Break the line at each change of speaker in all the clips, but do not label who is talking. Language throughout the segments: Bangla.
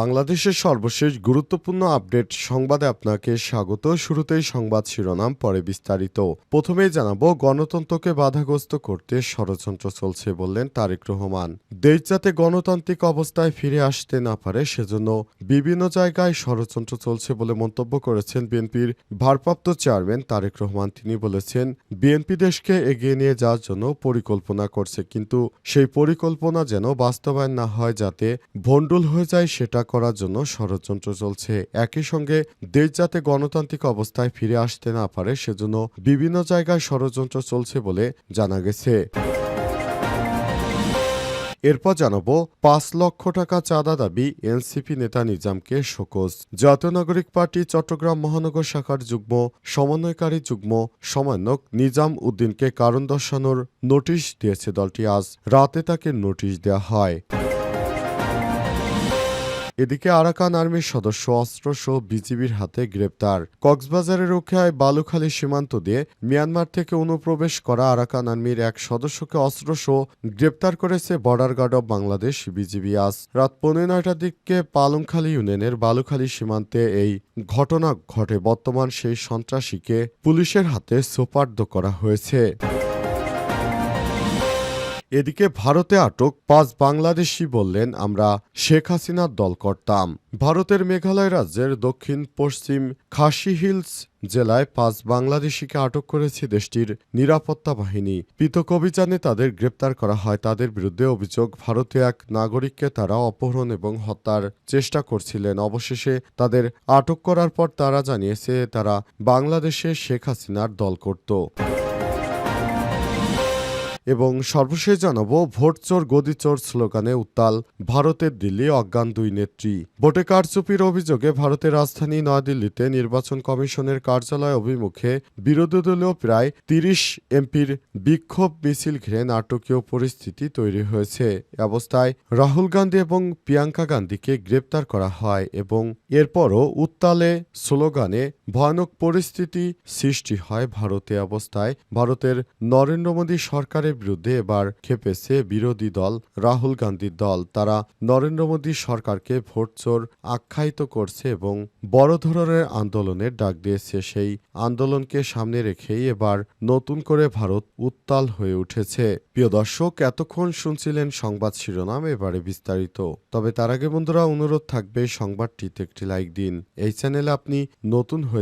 বাংলাদেশের সর্বশেষ গুরুত্বপূর্ণ আপডেট সংবাদে আপনাকে স্বাগত। শুরুতেই সংবাদ শিরোনাম, পরে বিস্তারিত। প্রথমেই জানাব, গণতন্ত্রকে বাধাগ্রস্ত করতে ষড়যন্ত্র চলছে বললেন তারেক রহমান। দেশ যাতে গণতান্ত্রিক অবস্থায় ফিরে আসতে না পারে, সেজন্য বিভিন্ন জায়গায় ষড়যন্ত্র চলছে বলে মন্তব্য করেছেন বিএনপির ভারপ্রাপ্ত চেয়ারম্যান তারেক রহমান। তিনি বলেছেন, বিএনপি দেশকে এগিয়ে নিয়ে যাওয়ার জন্য পরিকল্পনা করছে, কিন্তু সেই পরিকল্পনা যেন বাস্তবায়ন না হয়, যাতে ভণ্ডুল হয়ে যায় সেটা করার জন্য ষড়যন্ত্র চলছে। একই সঙ্গে দেশ যাতে গণতান্ত্রিক অবস্থায় ফিরে আসতে না পারে, সেজন্য বিভিন্ন জায়গায় ষড়যন্ত্র চলছে বলে জানা গেছে। এরপর জানাব, পাঁচ লক্ষ টাকা চাঁদা দাবি এনসিপি নেতা নিজামকে শোকজ। জাতীয় নাগরিক পার্টি চট্টগ্রাম মহানগর শাখার যুগ্ম সমন্বয়কারী যুগ্ম সমন্বয়ক নিজাম উদ্দিনকে কারণ দর্শানোর নোটিশ দিয়েছে দলটি। আজ রাতে তাকে নোটিশ দেওয়া হয়। এদিকে আরাকান আর্মির সদস্য অস্ত্র অস্ত্রসহ বিজিবির হাতে গ্রেপ্তার। কক্সবাজারের রক্ষায় বালুখালী সীমান্ত দিয়ে মিয়ানমার থেকে অনুপ্রবেশ করা আরাকান আর্মির এক সদস্যকে অস্ত্র অস্ত্রসহ গ্রেপ্তার করেছে border guard of Bangladesh BGB আজ। রাত পৌনে নয়টার দিকে পালংখালী ইউনিয়নের বালুখালী সীমান্তে এই ঘটনা ঘটে। বর্তমান সেই সন্ত্রাসীকে পুলিশের হাতে সোপার্দ করা হয়েছে। এদিকে ভারতে আটক পাঁচ বাংলাদেশি বললেন, আমরা শেখ হাসিনার দল করতাম। ভারতের মেঘালয় রাজ্যের দক্ষিণ পশ্চিম খাসি হিলস জেলায় পাঁচ বাংলাদেশিকে আটক করেছে দেশটির নিরাপত্তা বাহিনী। পৃথক অভিযানে তাদের গ্রেপ্তার করা হয়। তাদের বিরুদ্ধে অভিযোগ ভারতীয় এক নাগরিককে তারা অপহরণ এবং হত্যার চেষ্টা করছিলেন। অবশেষে তাদের আটক করার পর তারা জানিয়েছে, তারা বাংলাদেশে শেখ হাসিনার দল করত। এবং সর্বশেষ জানাব ভোট চোর গদি চোর স্লোগানে উত্তাল ভারতের দিল্লি অজ্ঞান দুই নেত্রী। ভোটে কারচুপির অভিযোগে ভারতের রাজধানী নয়াদিল্লিতে নির্বাচন কমিশনের কার্যালয় অভিমুখে বিরোধী দলীয় প্রায় তিরিশ এমপির বিক্ষোভ মিছিল ঘিরে নাটকীয় পরিস্থিতি তৈরি হয়েছে। অবস্থায় রাহুল গান্ধী এবং প্রিয়াঙ্কা গান্ধীকে গ্রেপ্তার করা হয় এবং এরপরও উত্তালে স্লোগানে ভয়ানক পরিস্থিতি সৃষ্টি হয় ভারতে অবস্থায়। ভারতের নরেন্দ্র মোদী সরকারের বিরুদ্ধে এবার খেপেছে বিরোধী দল রাহুল গান্ধীর দল। তারা নরেন্দ্র মোদী সরকারকে ভোটচোর আখ্যায়িত করছে এবং বড় ধরনের আন্দোলনের ডাক দিয়েছে। সেই আন্দোলনকে সামনে রেখেই এবার নতুন করে ভারত উত্তাল হয়ে উঠেছে। প্রিয় দর্শক, এতক্ষণ শুনছিলেন সংবাদ শিরোনাম, এবারে বিস্তারিত। তবে তার আগে বন্ধুরা, অনুরোধ থাকবে সংবাদটিতে একটি লাইক দিন। এই চ্যানেলে আপনি নতুন হয়ে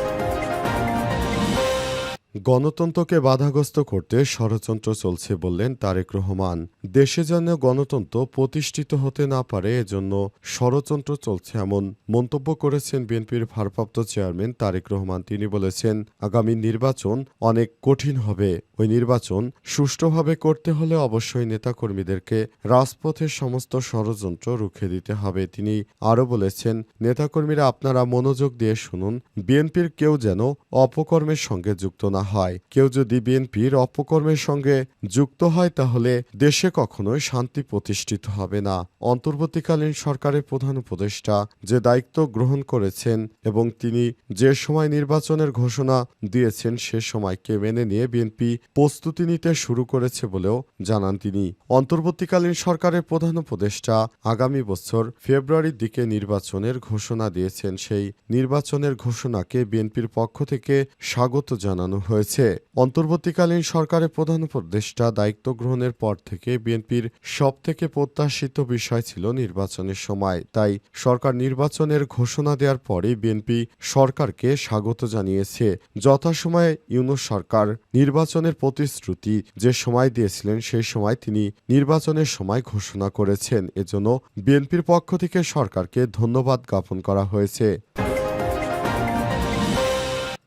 গণতন্ত্রকে বাধাগ্রস্ত করতে ষড়যন্ত্র চলছে বললেন তারেক রহমান। দেশে যেন গণতন্ত্র প্রতিষ্ঠিত হতে না পারে, এজন্য ষড়যন্ত্র চলছে এমন মন্তব্য করেছেন বিএনপির ভারপ্রাপ্ত চেয়ারম্যান তারেক রহমান। তিনি বলেছেন, আগামী নির্বাচন অনেক কঠিন হবে। ওই নির্বাচন সুষ্ঠুভাবে করতে হলে অবশ্যই নেতাকর্মীদেরকে রাজপথের সমস্ত ষড়যন্ত্র রুখে দিতে হবে। তিনি আরও বলেছেন, নেতাকর্মীরা আপনারা মনোযোগ দিয়ে শুনুন, বিএনপির কেউ যেন অপকর্মের সঙ্গে যুক্ত না হয়। কেউ যদি বিএনপির অপকর্মের সঙ্গে যুক্ত হয়, তাহলে দেশে কখনোই শান্তি প্রতিষ্ঠিত হবে না। অন্তর্বর্তীকালীন সরকারের প্রধান উপদেষ্টা যে দায়িত্ব গ্রহণ করেছেন এবং তিনি যে সময় নির্বাচনের ঘোষণা দিয়েছেন, সে সময়কে মেনে নিয়ে বিএনপি প্রস্তুতি নিতে শুরু করেছে বলেও জানান তিনি। অন্তর্বর্তীকালীন সরকারের প্রধান উপদেষ্টা আগামী বছর ফেব্রুয়ারির দিকে নির্বাচনের ঘোষণা দিয়েছেন। সেই নির্বাচনের ঘোষণাকে বিএনপির পক্ষ থেকে স্বাগত জানানো হয়েছে। অন্তর্বর্তীকালীন সরকারের প্রধান উপদেষ্টা দায়িত্ব গ্রহণের পর থেকে বিএনপির সব থেকে প্রত্যাশিত বিষয় ছিল নির্বাচনের সময়। তাই সরকার নির্বাচনের ঘোষণা দেওয়ার পরে বিএনপি সরকারকে স্বাগত জানিয়েছে। যথাসময়ে ইউনুস সরকার নির্বাচনের প্রতিশ্রুতি যে সময় দিয়েছিলেন সেই সময় তিনি নির্বাচনের সময় ঘোষণা করেছেন। এজন্য বিএনপির পক্ষ থেকে সরকারকে ধন্যবাদ জ্ঞাপন করা হয়েছে।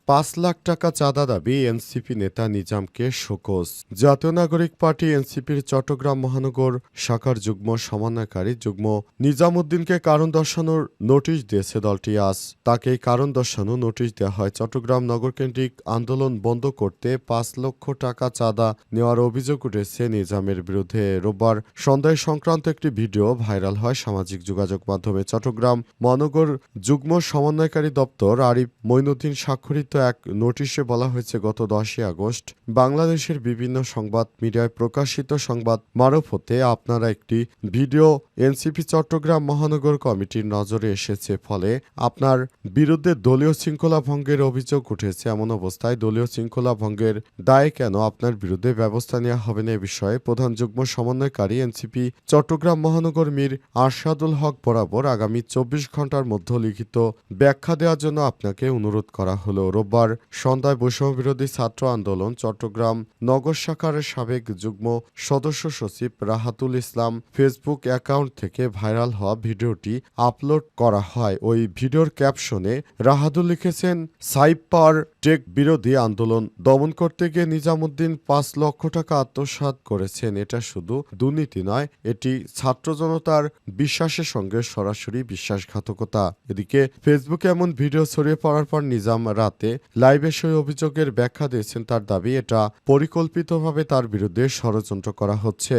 পাঁচ লাখ টাকা চাঁদা দাবি এনসিপি নেতা নিজামকে শোকজ। জাতীয় নাগরিক পার্টি এনসিপির চট্টগ্রাম মহানগর শাখার যুগ্ম সমন্বয়কারী যুগ্ম নিজামুদ্দিনকে কারণ দর্শানোর নোটিশ দিয়েছে দলটি আজ। তাকে কারণ দর্শানো নোটিশ দেওয়া হয়। চট্টগ্রাম নগরকেন্দ্রিক আন্দোলন বন্ধ করতে পাঁচ লক্ষ টাকা চাঁদা নেওয়ার অভিযোগ উঠেছে নিজামের বিরুদ্ধে। রোববার সন্ধ্যায় সংক্রান্ত একটি ভিডিও ভাইরাল হয় সামাজিক যোগাযোগ মাধ্যমে। চট্টগ্রাম মহানগর যুগ্ম সমন্বয়কারী দপ্তর আরিফ মঈনুদ্দিন স্বাক্ষরিত এক নোটিশে বলা হয়েছে, গত দশই আগস্ট বাংলাদেশের বিভিন্ন সংবাদ মিডিয়ায় প্রকাশিত সংবাদ মারফতে আপনারা একটি ভিডিও এনসিপি চট্টগ্রাম মহানগর কমিটির নজরে এসেছে। ফলে আপনার বিরুদ্ধে দলীয় শৃঙ্খলা ভঙ্গের অভিযোগ উঠেছে। এমন অবস্থায় দলীয় শৃঙ্খলা ভঙ্গের দায়ে কেন আপনার বিরুদ্ধে ব্যবস্থা নেওয়া হবে না এ বিষয়ে প্রধান যুগ্ম সমন্বয়কারী এনসিপি চট্টগ্রাম মহানগর মীর আরশাদুল হক বরাবর আগামী চব্বিশ ঘণ্টার মধ্যে লিখিত ব্যাখ্যা দেওয়ার জন্য আপনাকে অনুরোধ করা হলো। রোববার সন্ধ্যায় বৈষম্য বিরোধী ছাত্র আন্দোলন চট্টগ্রাম নগর শাখার সাবেক যুগ্ম সদস্য সচিব রাহাতুল ইসলাম ফেসবুক অ্যাকাউন্ট থেকে ভাইরাল হওয়া ভিডিওটি আপলোড করা হয়। ওই ভিডিওর ক্যাপশনে রাহাদুল লিখেছেন, সাইপার টেক বিরোধী আন্দোলন দমন করতে গিয়ে নিজামুদ্দিন পাঁচ লক্ষ টাকা আত্মসাৎ করেছেন। এটা শুধু দুর্নীতি নয়, এটি ছাত্র জনতার বিশ্বাসের সঙ্গে সরাসরি বিশ্বাসঘাতকতা। এদিকে ফেসবুকে এমন ভিডিও ছড়িয়ে পড়ার পর নিজাম রাতে লাইভে সেই অভিযোগের ব্যাখ্যা দিয়েছেন তার দাবি এটা পরিকল্পিতভাবে তার বিরুদ্ধে ষড়যন্ত্র করা হচ্ছে।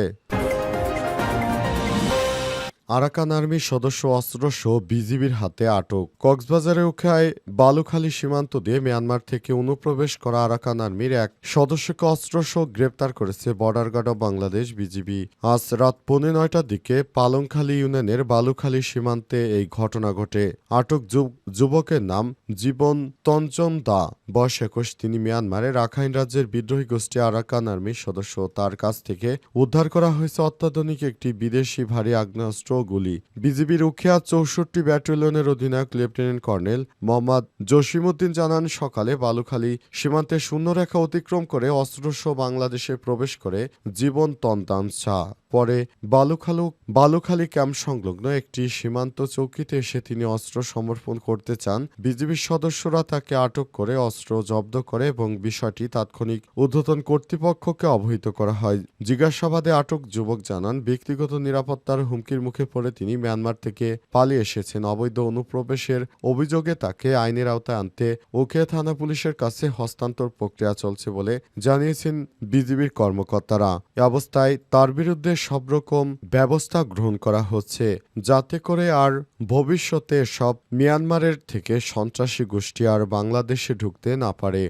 আরাকান আর্মির সদস্য অস্ত্রসহ বিজিবির হাতে আটক। কক্সবাজারের উখায় বালুখালী সীমান্ত দিয়ে মিয়ানমার থেকে অনুপ্রবেশ করা আরাকান আর্মির এক সদস্যকে অস্ত্রসহ গ্রেপ্তার করেছে border guard of Bangladesh BGB. আজ রাত পৌনে নয়টার দিকে পালংখালী ইউনিয়নের বালুখালী সীমান্তে এই ঘটনা ঘটে। আটক যুব- যুবকের নাম জীবন তঞ্চন দা। বয়স একুশ, তিনি মিয়ানমারের রাখাইন রাজ্যের বিদ্রোহী গোষ্ঠী আরাকান আর্মির সদস্য। তার কাছ থেকে উদ্ধার করা হয়েছে অত্যাধুনিক একটি বিদেশি ভারী আগ্নেয়াস্ত্র ও গুলি। বিজিবির উখিয়া চৌষট্টি ব্যাটালিয়নের অধিনায়ক লেফটেন্যান্ট কর্নেল মোহাম্মদ জসিমউদ্দিন জানান, সকালে বালুখালী সীমান্তে শূন্যরেখা অতিক্রম করে অস্ত্রসহ বাংলাদেশে প্রবেশ করে জীবন তন্তান শাহ পরে বালুখালু, বালুখালী ক্যাম্প সংলগ্ন একটি সীমান্ত চৌকিতে এসে তিনি অস্ত্র সমর্পণ করতে চান। বিজিবির সদস্যরা তাকে আটক করে অস্ত্র জব্দ করে এবং বিষয়টি তাৎক্ষণিক ঊর্ধ্বতন কর্তৃপক্ষকে অবহিত করা হয়। জিজ্ঞাসাবাদে আটক যুবক জানান, ব্যক্তিগত নিরাপত্তার হুমকির মুখে পড়ে তিনি মিয়ানমার থেকে পালিয়ে এসেছেন। অবৈধ অনুপ্রবেশের অভিযোগে তাকে আইনের আওতায় আনতে ওকে থানা পুলিশের কাছে হস্তান্তর প্রক্রিয়া চলছে বলে জানিয়েছেন বিজিবির কর্মকর্তারা। এ অবস্থায় তার বিরুদ্ধে সব রকম ব্যবস্থা গ্রহণ করা হচ্ছে, যাতে করে আর ভবিষ্যতে সব মিয়ানমারের থেকে সন্ত্রাসী গোষ্ঠী আর বাংলাদেশে ঢুকতে না পারে।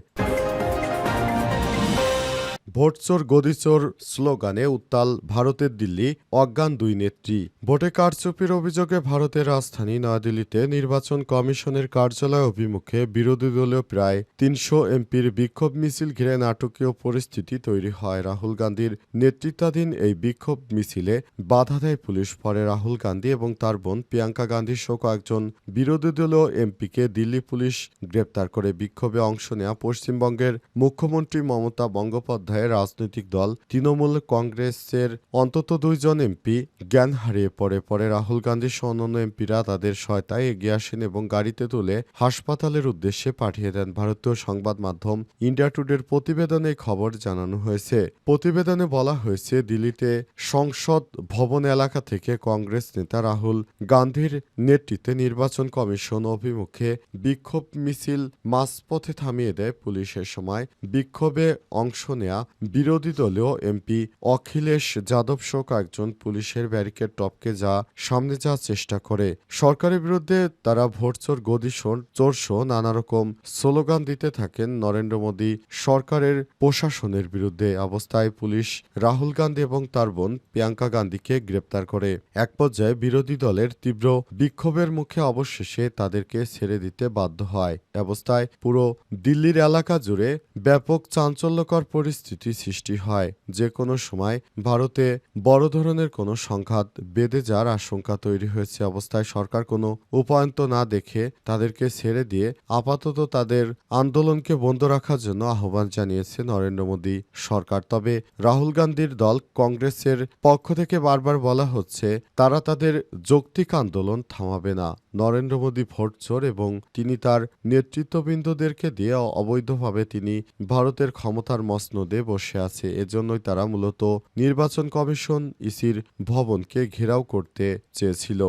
ভোটচোর গদিচোর স্লোগানে উত্তাল ভারতের দিল্লি, অজ্ঞান দুই নেত্রী। ভোটে কারচুপির অভিযোগে ভারতের রাজধানী নয়াদিল্লিতে নির্বাচন কমিশনের কার্যালয় অভিমুখে বিরোধী দলীয় প্রায় তিনশো এমপির বিক্ষোভ মিছিল ঘিরে নাটকীয় পরিস্থিতি তৈরি হয় রাহুল গান্ধীর নেতৃত্বাধীন এই বিক্ষোভ মিছিলে। বাধা দেয় পুলিশ, পরে রাহুল গান্ধী এবং তার বোন প্রিয়াঙ্কা গান্ধী সহ কয়েকজন বিরোধী দলীয় এমপিকে দিল্লি পুলিশ গ্রেপ্তার করে। বিক্ষোভে অংশ নেওয়া পশ্চিমবঙ্গের মুখ্যমন্ত্রী মমতা বন্দ্যোপাধ্যায়ের রাজনৈতিক দল তৃণমূল কংগ্রেসের অন্তত দুইজন এমপি জ্ঞান হারিয়ে পড়ে। পরে রাহুল গান্ধী সহ অন্যান্য এমপিরা তাদের সহায়তায় এগিয়ে আসেন এবং গাড়িতে তুলে হাসপাতালের উদ্দেশ্যে পাঠিয়ে দেন। ভারতীয় সংবাদ মাধ্যম ইন্ডিয়া টুডের প্রতিবেদনে খবর জানানো হয়েছে। প্রতিবেদনে বলা হয়েছে, দিল্লিতে সংসদ ভবন এলাকা থেকে কংগ্রেস নেতা রাহুল গান্ধীর নেতৃত্বে নির্বাচন কমিশন অভিমুখে বিক্ষোভ মিছিল মাঝপথে থামিয়ে দেয়। পুলিশের সময় বিক্ষোভে অংশ নেয়া বিরোধী দলীয় এমপি অখিলেশ যাদব সহ কয়েকজন পুলিশের ব্যারিকেড টপকে যা সামনে যাওয়ার চেষ্টা করে। সরকারের বিরুদ্ধে তারা ভোটচোর, গদিশোর, চোরসহ নানা রকম স্লোগান দিতে থাকেন নরেন্দ্র মোদী সরকারের প্রশাসনের বিরুদ্ধে। অবস্থায় পুলিশ রাহুল গান্ধী এবং তার বোন প্রিয়াঙ্কা গান্ধীকে গ্রেপ্তার করে। এক পর্যায়ে বিরোধী দলের তীব্র বিক্ষোভের মুখে অবশেষে তাদেরকে ছেড়ে দিতে বাধ্য হয়। অবস্থায় পুরো দিল্লির এলাকা জুড়ে ব্যাপক চাঞ্চল্যকর পরিস্থিতি পরিস্থিতি সৃষ্টি হয়। যে কোনো সময় ভারতে বড় ধরনের কোনো সংঘাত বেঁধে যাওয়ার আশঙ্কা তৈরি হয়েছে অবস্থায় সরকার কোনো উপায়ন্ত না দেখে তাদেরকে ছেড়ে দিয়ে আপাতত তাদের আন্দোলনকে বন্ধ রাখার জন্য আহ্বান জানিয়েছে নরেন্দ্র মোদী সরকার। তবে রাহুল গান্ধীর দল কংগ্রেসের পক্ষ থেকে বারবার বলা হচ্ছে, তারা তাদের যৌক্তিক আন্দোলন থামাবে না। নরেন্দ্র মোদী ভোট চোর এবং তিনি তার নেতৃত্ববৃন্দদেরকে দিয়ে অবৈধভাবে তিনি ভারতের ক্ষমতার মসনদে বসে আছে। এজন্যই তারা মূলত নির্বাচন কমিশন ইসির ভবনকে ঘেরাও করতে চেয়েছিল।